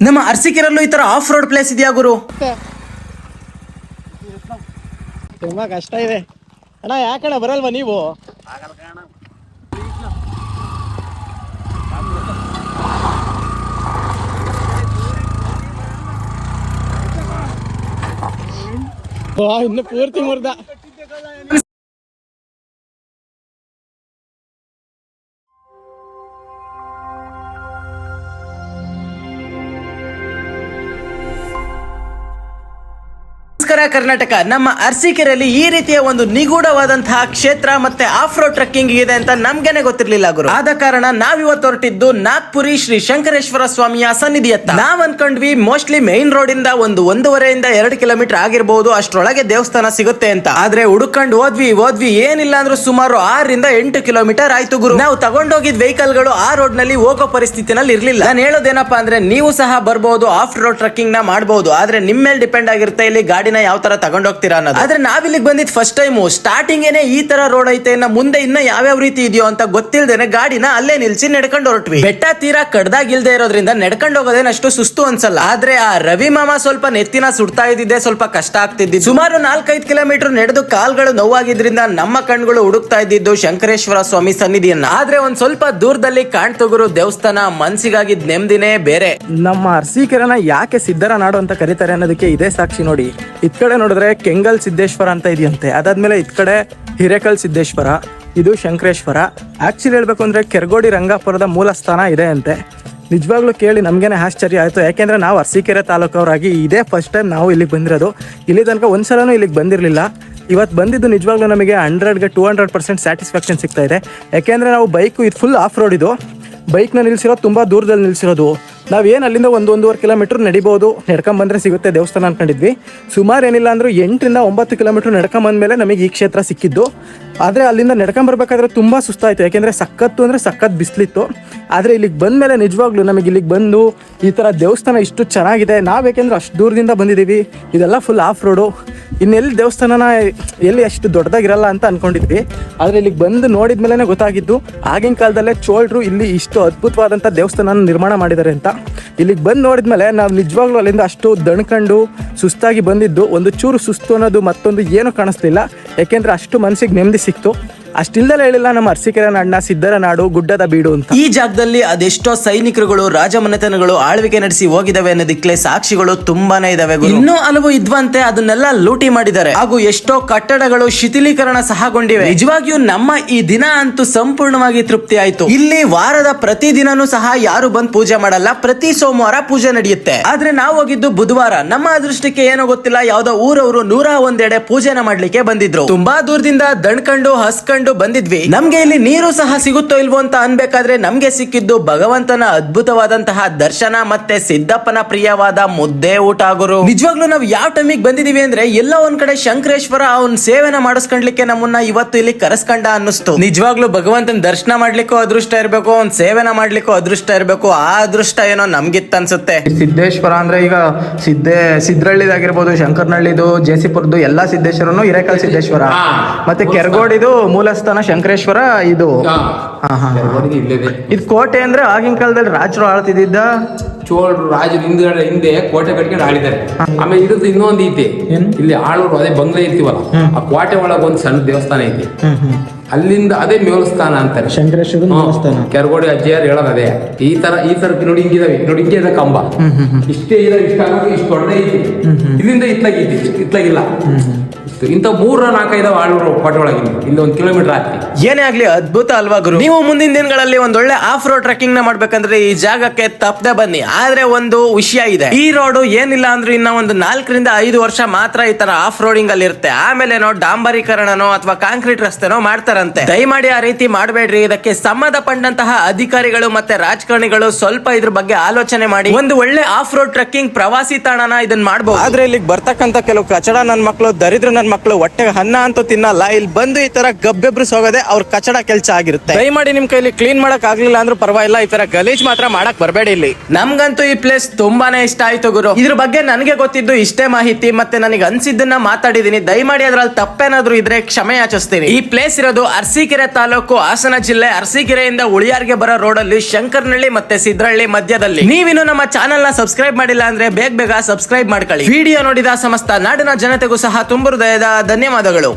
ನಮ್ಮ ಅರ್ಸಿಕೆರಲ್ಲೂ ಈ ತರ ಆಫ್ ರೋಡ್ ಪ್ಲೇಸ್ ಇದೆಯಾ ಗುರು? ತುಂಬಾ ಕಷ್ಟ ಇದೆ. ಅಣ್ಣ ಯಾಕಣ್ಣ ಬರಲ್ವಾ ನೀವು? ವಾ, ಇನ್ನು ಪೂರ್ತಿ ಮುರ್ದ. ನಮಸ್ಕಾರ ಕರ್ನಾಟಕ. ನಮ್ಮ ಅರ್ಸಿಕೆರೆಯಲ್ಲಿ ಈ ರೀತಿಯ ಒಂದು ನಿಗೂಢವಾದಂತಹ ಕ್ಷೇತ್ರ ಮತ್ತೆ ಆಫ್ ರೋಡ್ ಟ್ರಕ್ಕಿಂಗ್ ಇದೆ ಅಂತ ನಮ್ಗೆನೆ ಗೊತ್ತಿರ್ಲಿಲ್ಲ ಗುರು. ಆದ ಕಾರಣ ನಾವಿವತ್ತು ಹೊರಟಿದ್ದು ನಾಗ್ಪುರಿ ಶ್ರೀ ಶಂಕರೇಶ್ವರ ಸ್ವಾಮಿಯ ಸನ್ನಿಧಿಯತ್ತ. ನಾವ್ ಅನ್ಕೊಂಡ್ವಿ ಮೋಸ್ಟ್ಲಿ ಮೇನ್ ರೋಡ್ ಇಂದ ಒಂದು ಒಂದೂವರೆಯಿಂದ ಎರಡು ಕಿಲೋಮೀಟರ್ ಆಗಿರ್ಬೋದು, ಅಷ್ಟರೊಳಗೆ ದೇವಸ್ಥಾನ ಸಿಗುತ್ತೆ ಅಂತ. ಆದ್ರೆ ಹುಡುಕೊಂಡು ಹೋದ್ವಿ ಹೋದ್ವಿ, ಏನಿಲ್ಲ ಅಂದ್ರೂ ಸುಮಾರು ಆರರಿಂದ ಎಂಟು ಕಿಲೋಮೀಟರ್ ಆಯ್ತು ಗುರು. ನಾವು ತಗೊಂಡೋಗಿದ್ ವೆಹಿಕಲ್ಗಳು ಆ ರೋಡ್ನಲ್ಲಿ ಹೋಗೋ ಪರಿಸ್ಥಿತಿನಲ್ಲಿ ಇರ್ಲಿಲ್ಲ. ನಾನು ಹೇಳೋದೇನಪ್ಪಾ ಅಂದ್ರೆ, ನೀವು ಸಹ ಬರಬಹುದು ಆಫ್ ರೋಡ್ ಟ್ರಕ್ಕಿಂಗ್ನ ಮಾಡಬಹುದು ಆದ್ರೆ ನಿಮ್ಮ ಮೇಲೆ ಡಿಪೆಂಡ್ ಆಗಿರುತ್ತೆ ಇಲ್ಲಿ ಗಾಡಿನ ಯಾವ ತರ ತಗೊಂಡೋಗ್ತೀರಾ ಅನ್ನೋದು. ಆದ್ರೆ ನಾವಿಲ್ಲಿಗೆ ಬಂದಿದ್ ಫಸ್ಟ್ ಟೈಮು ಸ್ಟಾರ್ಟಿಂಗ್ ಏನೇ ಈ ತರ ರೋಡ್ ಐತೆ ಇನ್ನ ಮುಂದೆ ಇನ್ನ ಯಾವ್ಯಾವ ರೀತಿ ಇದೆಯೋ ಅಂತ ಗೊತ್ತಿಲ್ದೇನೆ ಗಾಡಿನ ಅಲ್ಲೇ ನಿಲ್ಸಿ ನಡ್ಕೊಂಡು ಹೊರಟ್ವಿ. ಬೆಟ್ಟ ತೀರಾ ಕಡ್ದಾಗಿಲ್ದೆ ಇರೋದ್ರಿಂದ ನಡ್ಕೊಂಡು ಹೋಗೋದೇನ ಅಷ್ಟು ಸುಸ್ತು ಅನ್ಸಲ್ಲ. ಆದ್ರೆ ಆ ರವಿ ಮಾಮ ಸ್ವಲ್ಪ ನೆತ್ತಿನ ಸುಡ್ತಾ ಇದ್ದಿದ್ದೆ ಸ್ವಲ್ಪ ಕಷ್ಟ ಆಗ್ತಿದ್ದು ಸುಮಾರು ನಾಲ್ಕೈದು ಕಿಲೋಮೀಟರ್ ನಡೆದು ಕಾಲ್ಗಳು ನೋವಾಗಿದ್ರಿಂದ ನಮ್ಮ ಕಣ್ಗಳು ಹುಡುಕ್ತಾ ಇದ್ದಿದ್ದು ಶಂಕರೇಶ್ವರ ಸ್ವಾಮಿ ಸನ್ನಿಧಿಯನ್ನ. ಆದ್ರೆ ಒಂದ್ ಸ್ವಲ್ಪ ದೂರದಲ್ಲಿ ಕಾಣ್ತಗುರು ದೇವಸ್ಥಾನ ಮನ್ಸಿಗಾಗಿದ್ ನೆಮ್ಮದಿನೇ ಬೇರೆ. ನಮ್ಮ ಅರ್ಸೀಕರನ ಯಾಕೆ ಸಿದ್ದರ ನಾಡು ಅಂತ ಕರೀತಾರೆ ಅನ್ನೋದಕ್ಕೆ ಇದೇ ಸಾಕ್ಷಿ ನೋಡಿ. ಕಡೆ ನೋಡಿದ್ರೆ ಕೆಂಗಲ್ ಸಿದ್ದೇಶ್ವರ ಅಂತ ಇದೆಯಂತೆ. ಅದಾದ್ಮೇಲೆ ಇತ್ ಕಡೆ ಹಿರೇಕಲ್ ಸಿದ್ದೇಶ್ವರ, ಇದು ಶಂಕರೇಶ್ವರ. ಆಕ್ಚುಲಿ ಹೇಳ್ಬೇಕು ಅಂದ್ರೆ ಕೆರಗೋಡಿ ರಂಗಾಪುರದ ಮೂಲ ಸ್ಥಾನ ಇದೆ ಅಂತೆ ನಿಜವಾಗ್ಲೂ ಕೇಳಿ ನಮಗೇನೆ ಆಶ್ಚರ್ಯ ಆಯ್ತು. ಯಾಕೆಂದ್ರೆ ನಾವು ಅರಸೀಕೆರೆ ತಾಲೂಕವರಾಗಿ ಇದೇ ಫಸ್ಟ್ ಟೈಮ್ ನಾವು ಇಲ್ಲಿಗೆ ಬಂದಿರೋದು. ಇಲ್ಲಿ ತನಕ ಒಂದ್ಸಲನೂ ಇಲ್ಲಿಗೆ ಬಂದಿರಲಿಲ್ಲ. ಇವತ್ತು ಬಂದಿದ್ದು ನಿಜವಾಗ್ಲೂ ನಮಗೆ ಹಂಡ್ರೆಡ್ಗೆ ಟೂ ಹಂಡ್ರೆಡ್ ಪರ್ಸೆಂಟ್ ಸ್ಯಾಟಿಸ್ಫ್ಯಾಕ್ಷನ್ ಸಿಗ್ತಾ ಇದೆ. ಯಾಕೆಂದ್ರೆ ನಾವು ಬೈಕು ಇದು ಫುಲ್ ಆಫ್ ರೋಡ್ ಇದು. ಬೈಕ್ನ ನಿಲ್ಲಿಸಿರೋದು ತುಂಬ ದೂರದಲ್ಲಿ ನಿಲ್ಸಿರೋದು. ನಾವೇನು ಅಲ್ಲಿಂದ ಒಂದು ಒಂದೂವರೆ ಕಿಲೋಮೀಟ್ರ್ ನಡಿಬೋದು ನಡ್ಕೊಂಬಂದ್ರೆ ಸಿಗುತ್ತೆ ದೇವಸ್ಥಾನ ಅಂದ್ಕೊಂಡಿದ್ವಿ ಸುಮಾರು ಏನಿಲ್ಲ ಅಂದರೂ ಎಂಟರಿಂದ ಒಂಬತ್ತು ಕಿಲೋಮೀಟ್ರ್ ನಡ್ಕೊಂಬಂದ್ಮೇಲೆ ನಮಗೆ ಈ ಕ್ಷೇತ್ರ ಸಿಕ್ಕಿದ್ದು. ಆದರೆ ಅಲ್ಲಿಂದ ನಡ್ಕೊಂಬರ್ಬೇಕಾದ್ರೆ ತುಂಬ ಸುಸ್ತಾಯಿತು. ಯಾಕೆಂದರೆ ಸಖತ್ತು ಅಂದರೆ ಸಖತ್ ಬಿಸಿಲಿತ್ತು. ಆದರೆ ಇಲ್ಲಿಗೆ ಬಂದಮೇಲೆ ನಿಜವಾಗ್ಲೂ ನಮಗೆ ಇಲ್ಲಿಗೆ ಬಂದು ಈ ಥರ ದೇವಸ್ಥಾನ ಇಷ್ಟು ಚೆನ್ನಾಗಿದೆ. ನಾವು ಯಾಕೆಂದ್ರೆ ಅಷ್ಟು ದೂರದಿಂದ ಬಂದಿದ್ದೀವಿ. ಇದೆಲ್ಲ ಫುಲ್ ಆಫ್ ರೋಡು ಇನ್ನೆಲ್ಲಿ ದೇವಸ್ಥಾನನ ಎಲ್ಲಿ ಅಷ್ಟು ದೊಡ್ಡದಾಗಿರಲ್ಲ ಅಂತ ಅನ್ಕೊಂಡಿದ್ವಿ. ಆದರೆ ಇಲ್ಲಿಗೆ ಬಂದು ನೋಡಿದ ಗೊತ್ತಾಗಿದ್ದು, ಆಗಿನ ಕಾಲದಲ್ಲೇ ಚೋಳರು ಇಲ್ಲಿ ಇಷ್ಟು ಅದ್ಭುತವಾದಂಥ ದೇವಸ್ಥಾನ ನಿರ್ಮಾಣ ಮಾಡಿದ್ದಾರೆ ಅಂತ. ಇಲ್ಲಿಗೆ ಬಂದು ನೋಡಿದ್ಮೇಲೆ ನಾವು ನಿಜವಾಗ್ಲೂ ಅಲ್ಲಿಂದ ಅಷ್ಟು ದಣ್ಕಂಡು ಸುಸ್ತಾಗಿ ಬಂದಿದ್ದು, ಒಂದು ಚೂರು ಸುಸ್ತು ಅನ್ನೋದು ಮತ್ತೊಂದು ಏನೂ ಕಾಣಿಸ್ಲಿಲ್ಲ. ಯಾಕೆಂದ್ರೆ ಅಷ್ಟು ಮನಸ್ಸಿಗೆ ನೆಮ್ಮದಿ ಸಿಕ್ತು. ಅಷ್ಟಿಲ್ದಲೇ ಹೇಳಿಲ್ಲ ನಮ್ಮ ಅರಸಿಕೆರೆ ನಾಡಿನ ಸಿದ್ದರ ನಾಡು ಗುಡ್ಡದ ಬೀಡು ಅಂತ. ಈ ಜಾಗದಲ್ಲಿ ಅದೆಷ್ಟೋ ಸೈನಿಕರುಗಳು ರಾಜಮನೆತನಗಳು ಆಳ್ವಿಕೆ ನಡೆಸಿ ಹೋಗಿದಾವೆ ಅನ್ನೋದಕ್ಕೆ ಸಾಕ್ಷಿಗಳು ತುಂಬಾನೇ ಇದಾವೆ. ಇನ್ನೂ ಹಲವು ಇದ್ವಂತೆ ಅದನ್ನೆಲ್ಲ ಲೂಟಿ ಮಾಡಿದ್ದಾರೆ. ಹಾಗೂ ಎಷ್ಟೋ ಕಟ್ಟಡಗಳು ಶಿಥಿಲೀಕರಣ ಸಹಗೊಂಡಿವೆ. ನಿಜವಾಗಿಯೂ ನಮ್ಮ ಈ ದಿನ ಅಂತೂ ಸಂಪೂರ್ಣವಾಗಿ ತೃಪ್ತಿ ಆಯ್ತು. ಇಲ್ಲಿ ವಾರದ ಪ್ರತಿ ದಿನನೂ ಸಹ ಯಾರು ಬಂದ್ ಪೂಜೆ ಮಾಡಲ್ಲ. ಪ್ರತಿ ಸೋಮವಾರ ಪೂಜೆ ನಡೆಯುತ್ತೆ. ಆದ್ರೆ ನಾವು ಹೋಗಿದ್ದು ಬುಧವಾರ. ನಮ್ಮ ಅದೃಷ್ಟಕ್ಕೆ ಏನೋ ಗೊತ್ತಿಲ್ಲ ಯಾವ್ದೋ ಊರವರು ನೂರ ಒಂದೆಡೆ ಪೂಜೆನ ಮಾಡ್ಲಿಕ್ಕೆ ಬಂದಿದ್ರು. ತುಂಬಾ ದೂರದಿಂದ ದಣ್ಕಂಡು ಹಸ್ಕಂಡು ಬಂದಿದ್ವಿ. ನಮ್ಗೆ ಇಲ್ಲಿ ನೀರು ಸಹ ಸಿಗುತ್ತೋ ಇಲ್ವೋ ಅಂತ ಅನ್ಬೇಕಾದ್ರೆ ನಮ್ಗೆ ಸಿಕ್ಕಿದ್ದು ಭಗವಂತನ ಅದ್ಭುತವಾದಂತಹ ದರ್ಶನ ಮತ್ತೆ ಸಿದ್ದಪ್ಪನ ಪ್ರಿಯವಾದ ಮುದ್ದೆ ಊಟ ಗುರು. ನಿಜವಾಗ್ಲೂ ನಾವು ಯಾವ ಟೈಮಿಗೆ ಬಂದಿದೀವಿ ಅಂದ್ರೆ ಎಲ್ಲ ಒಂದ್ ಕಡೆ ಶಂಕರೇಶ್ವರ ಅವ್ನ ಸೇವೆನ ಮಾಡಿಸ್ಕೊಂಡ್ಲಿಕ್ಕೆ ನಮ್ಮನ್ನ ಇವತ್ತು ಇಲ್ಲಿ ಕರೆಸ್ಕೊಂಡ ಅನ್ನಿಸ್ತು. ನಿಜವಾಗ್ಲೂ ಭಗವಂತನ ದರ್ಶನ ಮಾಡ್ಲಿಕ್ಕೂ ಅದೃಷ್ಟ ಇರಬೇಕು ಅವ್ನ ಸೇವೆನ ಮಾಡ್ಲಿಕ್ಕೂ ಅದೃಷ್ಟ ಇರಬೇಕು ಆ ಅದೃಷ್ಟ ಏನೋ ನಮ್ಗಿತ್ತು ಅನ್ಸುತ್ತೆ ಸಿದ್ದೇಶ್ವರ ಅಂದ್ರೆ ಈಗ ಸಿದ್ದೇ ಸಿದ್ರಳ್ಳಿದಾಗಿರ್ಬೋದು ಶಂಕರ್ನಳ್ಳಿದು ಜೇಸಿಪುರದ್ದು ಎಲ್ಲಾ ಸಿದ್ದೇಶ್ವರನು ಹಿರೇಕಲ್ ಸಿದ್ದೇಶ್ವರ. ಮತ್ತೆ ಕೆರಗೋಡಿದು ಮೂಲಸ್ಥಾನ ಶಂಕರೇಶ್ವರ ಇದು. ಹಾ, ಇದು ಕೋಟೆ ಅಂದ್ರೆ ಆಗಿನ ಕಾಲದಲ್ಲಿ ರಾಜರು ಆಳ್ತಿದ್ದ ಚೋಳರು ರಾಜರು ಹಿಂದ್ಗಡೆ ಹಿಂದೆ ಕೋಟೆ ಕಟ್ಕೊಂಡು ಆಳಿದ್ದಾರೆ. ಆಮೇಲೆ ಇದ್ರದ್ದು ಇನ್ನೊಂದು ಐತಿ. ಇಲ್ಲಿ ಆಳೂರು ಅದೇ ಬಂಗ್ಲೆ ಇರ್ತೀವಲ್ಲ. ಆ ಕೋಟೆ ಒಳಗೆ ಒಂದು ಸಣ್ಣ ದೇವಸ್ಥಾನ ಐತಿ. ಅಲ್ಲಿಂದ ಅದೇ ಮೇಲಸ್ಥಾನ ಅಂತಾರೆ. ಶಂಕರೇಶ್ವರ ಕೆರಗೋಡಿ ಅಜ್ಜಿಯಾರ್ ಹೇಳೋದು ಅದೇ. ಈ ತರ ಈ ತರ ನೋಡಿ ಹಿಂಗಿದಾವೆ. ನೋಡಿ ಹಿಂಗೆ ಇದೆ ಕಂಬ ಇಷ್ಟೇ ಇದೆ ಇಷ್ಟ ಆಗೋದು ಇಷ್ಟು ದೊಡ್ಡ ಇದೆ. ಇಲ್ಲಿಂದ ಇತ್ಲಾಗೈತಿ ಇತ್ಲಾಗಿಲ್ಲ. ಇಂಥ ಮೂರ ನಾಲ್ಕೈದು ಆಳ್ವರು ಒಳಗೆ ಇಲ್ಲಿ ಒಂದು ಕಿಲೋಮೀಟರ್ ಆಗ್ತಿ ಏನೇ ಆಗ್ಲಿ ಅದ್ಭುತ ಅಲ್ವಾ ಗುರು? ನೀವು ಮುಂದಿನ ದಿನಗಳಲ್ಲಿ ಒಂದೊಳ್ಳೆ ಆಫ್ ರೋಡ್ ಟ್ರೆಕಿಂಗ್ನ ಮಾಡ್ಬೇಕಂದ್ರೆ ಈ ಜಾಗಕ್ಕೆ ತಪ್ಪದೆ ಬನ್ನಿ. ಆದ್ರೆ ಒಂದು ವಿಷಯ ಇದೆ. ಈ ರೋಡ್ ಏನಿಲ್ಲ ಅಂದ್ರೆ ಇನ್ನ ಒಂದು ನಾಲ್ಕರಿಂದ ಐದು ವರ್ಷ ಮಾತ್ರ ಈ ತರ ಆಫ್ ರೋಡಿಂಗ್ ಅಲ್ಲಿ ಇರುತ್ತೆ ಆಮೇಲೆ ಡಾಂಬರೀಕರಣನೋ ಅಥವಾ ಕಾಂಕ್ರೀಟ್ ರಸ್ತೆನೋ ಮಾಡ್ತಾರಂತೆ ದಯಮಾಡಿ ಆ ರೀತಿ ಮಾಡಬೇಡ್ರಿ. ಇದಕ್ಕೆ ಸಂಬಂಧಪಟ್ಟಂತಹ ಅಧಿಕಾರಿಗಳು ಮತ್ತೆ ರಾಜಕಾರಣಿಗಳು ಸ್ವಲ್ಪ ಇದ್ರ ಬಗ್ಗೆ ಆಲೋಚನೆ ಮಾಡಿ. ಒಂದು ಒಳ್ಳೆ ಆಫ್ ರೋಡ್ ಟ್ರೆಕ್ಕಿಂಗ್ ಪ್ರವಾಸಿ ತಾಣನ ಇದನ್ನ ಮಾಡಬಹುದು ಆದ್ರೆ ಇಲ್ಲಿಗೆ ಬರ್ತಕ್ಕಂತ ಕೆಲವು ಕಚಡ ನನ್ ಮಕ್ಳು ದರಿದ್ರ ನನ್ ಮಕ್ಳು ಹೊಟ್ಟೆಗೆ ಅನ್ನ ಅಂತೂ ತಿನ್ನಲ್ಲ. ಇಲ್ಲಿ ಬಂದು ಈ ತರ ಗಬ್ಬೆಬ್ರು ಹೋಗೋದೆ ಅವ್ರ ಕಚಡ ಕೆಲ್ಸ ಆಗಿರುತ್ತೆ. ದಯಮಾಡಿ ನಿಮ್ ಕೈಲಿ ಕ್ಲೀನ್ ಮಾಡಕ್ ಆಗ್ಲಿಲ್ಲ ಅಂದ್ರೂ ಪರವಾಗಿಲ್ಲ. ಈ ತರ ಗಲೀಜ್ ಮಾತ್ರ ಮಾಡಕ್ ಬರಬೇಡಿ ಇಲ್ಲಿ. ನಮ್ಗಂತೂ ಈ ಪ್ಲೇಸ್ ತುಂಬಾನೇ ಇಷ್ಟ ಆಯ್ತು ಗುರು. ಇದ್ರ ಬಗ್ಗೆ ನನಗೆ ಗೊತ್ತಿದ್ದು ಇಷ್ಟೇ ಮಾಹಿತಿ. ಮತ್ತೆ ನನಗೆ ಅನ್ಸಿದ್ದನ್ನ ಮಾತಾಡಿದೀನಿ. ದಯಮಾಡಿ ಅದ್ರಲ್ಲಿ ತಪ್ಪೇನಾದ್ರೂ ಇದ್ರೆ ಕ್ಷಮೆ ಯಾಚಿಸ್ತೀನಿ. ಈ ಪ್ಲೇಸ್ ಇರೋದು ಅರಸೀಕೆರೆ ತಾಲೂಕು ಹಾಸನ ಜಿಲ್ಲೆ ಅರಸೀಕೆರೆಯಿಂದ ಉಳಿಯಾರ್ಗೆ ಬರೋ ರೋಡಲ್ಲಿ ಶಂಕರ್ನಳ್ಳಿ ಮತ್ತೆ ಸಿದ್ರಹಳ್ಳಿ ಮಧ್ಯದಲ್ಲಿ. ನೀವಿನ್ನು ನಮ್ಮ ಚಾನೆಲ್ನ ಸಬ್ಸ್ಕ್ರೈಬ್ ಮಾಡಿಲ್ಲ ಅಂದ್ರೆ ಬೇಗ ಬೇಗ ಸಬ್ಸ್ಕ್ರೈಬ್ ಮಾಡ್ಕೊಳ್ಳಿ. ವಿಡಿಯೋ ನೋಡಿದ ಸಮಸ್ತ ನಾಡಿನ ಜನತೆಗೂ ಸಹ ತುಂಬ ಹೃದಯದ ಧನ್ಯವಾದಗಳು.